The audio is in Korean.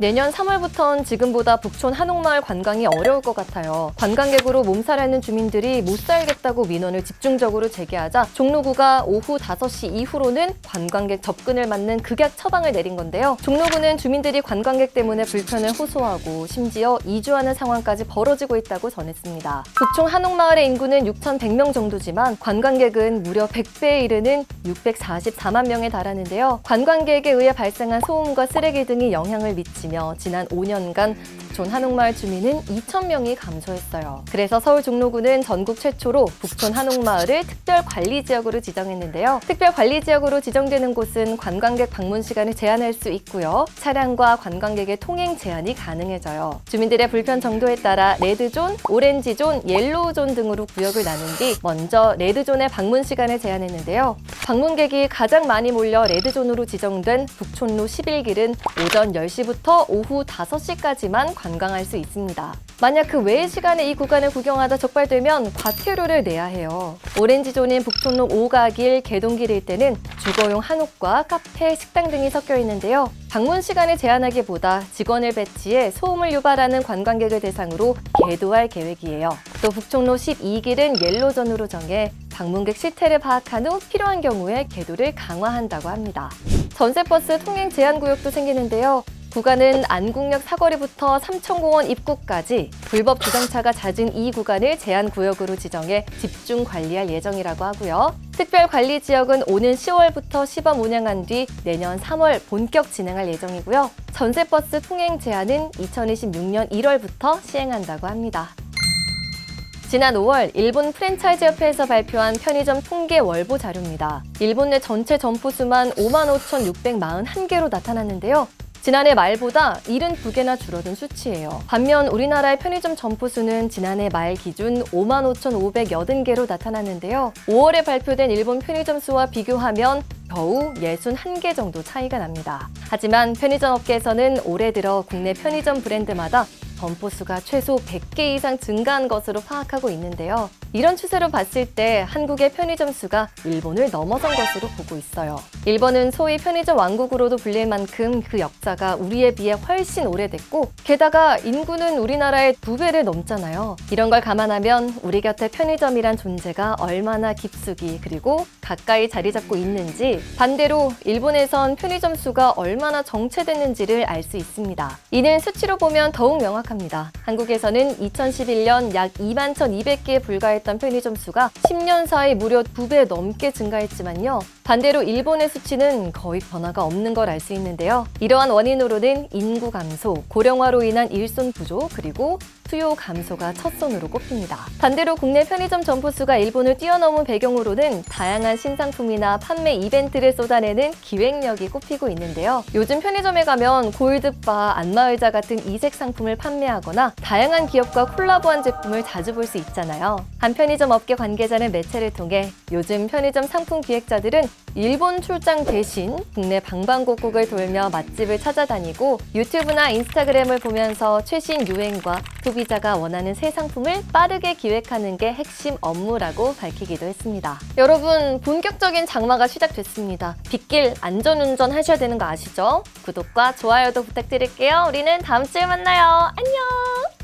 내년 3월부턴 지금보다 북촌 한옥마을 관광이 어려울 것 같아요. 관광객으로 몸살하는 주민들이 못 살겠다고 민원을 집중적으로 제기하자 종로구가 오후 5시 이후로는 관광객 접근을 막는 극약 처방을 내린 건데요. 종로구는 주민들이 관광객 때문에 불편을 호소하고 심지어 이주하는 상황까지 벌어지고 있다고 전했습니다. 북촌 한옥마을의 인구는 6,100명 정도지만 관광객은 무려 100배에 이르는 644만 명에 달하는데요. 관광객에 의해 발생한 소음과 쓰레기 등이 영향을 미치 며 지난 5년간 북촌 한옥마을 주민은 2,000명이 감소했어요. 그래서 서울 종로구는 전국 최초로 북촌 한옥마을을 특별 관리 지역으로 지정했는데요. 특별 관리 지역으로 지정되는 곳은 관광객 방문 시간을 제한할 수 있고요. 차량과 관광객의 통행 제한이 가능해져요. 주민들의 불편 정도에 따라 레드존, 오렌지존, 옐로우존 등으로 구역을 나눈 뒤 먼저 레드존의 방문 시간을 제한했는데요. 방문객이 가장 많이 몰려 레드존으로 지정된 북촌로 11길은 오전 10시부터 오후 5시까지만 관 광할 수 있습니다. 만약 그 외의 시간에 이 구간을 구경하다 적발되면 과태료를 내야 해요. 오렌지존인 북촌로 5가길, 개동길 일대는 주거용 한옥과 카페, 식당 등이 섞여 있는데요. 방문 시간을 제한하기보다 직원을 배치해 소음을 유발하는 관광객을 대상으로 개도할 계획이에요. 또 북촌로 12길은 옐로존으로 정해 방문객 실태를 파악한 후 필요한 경우에 개도를 강화한다고 합니다. 전세버스 통행 제한 구역도 생기는데요. 구간은 안국역 사거리부터 삼천공원 입구까지 불법 주정차가 잦은 이 구간을 제한 구역으로 지정해 집중 관리할 예정이라고 하고요. 특별 관리 지역은 오는 10월부터 시범 운영한 뒤 내년 3월 본격 진행할 예정이고요. 전세버스 통행 제한은 2026년 1월부터 시행한다고 합니다. 지난 5월 일본 프랜차이즈 협회에서 발표한 편의점 통계 월보 자료입니다. 일본 내 전체 점포 수만 55,641개로 나타났는데요. 지난해 말보다 72개나 줄어든 수치예요. 반면 우리나라의 편의점 점포 수는 지난해 말 기준 55,580개로 나타났는데요. 5월에 발표된 일본 편의점 수와 비교하면 겨우 61개 정도 차이가 납니다. 하지만 편의점 업계에서는 올해 들어 국내 편의점 브랜드마다 점포 수가 최소 100개 이상 증가한 것으로 파악하고 있는데요. 이런 추세로 봤을 때 한국의 편의점 수가 일본을 넘어선 것으로 보고 있어요. 일본은 소위 편의점 왕국으로도 불릴 만큼 그 역사가 우리에 비해 훨씬 오래됐고 게다가 인구는 우리나라의 두 배를 넘잖아요. 이런 걸 감안하면 우리 곁에 편의점이란 존재가 얼마나 깊숙이 그리고 가까이 자리 잡고 있는지 반대로 일본에선 편의점 수가 얼마나 정체됐는지를 알 수 있습니다. 이는 수치로 보면 더욱 명확합니다. 한국에서는 2011년 약 2만 1,200개에 불과했 던 편의점 수가 10년 사이 무려 두배 넘게 증가했지만요. 반대로 일본의 수치는 거의 변화가 없는 걸 알 수 있는데요. 이러한 원인으로는 인구 감소, 고령화로 인한 일손 부족, 그리고 수요 감소가 첫선으로 꼽힙니다. 반대로 국내 편의점 점포 수가 일본을 뛰어넘은 배경으로는 다양한 신상품이나 판매 이벤트를 쏟아내는 기획력이 꼽히고 있는데요. 요즘 편의점에 가면 골드바, 안마의자 같은 이색 상품을 판매하거나 다양한 기업과 콜라보한 제품을 자주 볼 수 있잖아요. 한 편의점 업계 관계자는 매체를 통해 요즘 편의점 상품 기획자들은 일본 출장 대신 국내 방방곡곡을 돌며 맛집을 찾아다니고 유튜브나 인스타그램을 보면서 최신 유행과 소비자가 원하는 새 상품을 빠르게 기획하는 게 핵심 업무라고 밝히기도 했습니다. 여러분, 본격적인 장마가 시작됐습니다. 빗길 안전운전 하셔야 되는 거 아시죠? 구독과 좋아요도 부탁드릴게요. 우리는 다음 주에 만나요. 안녕!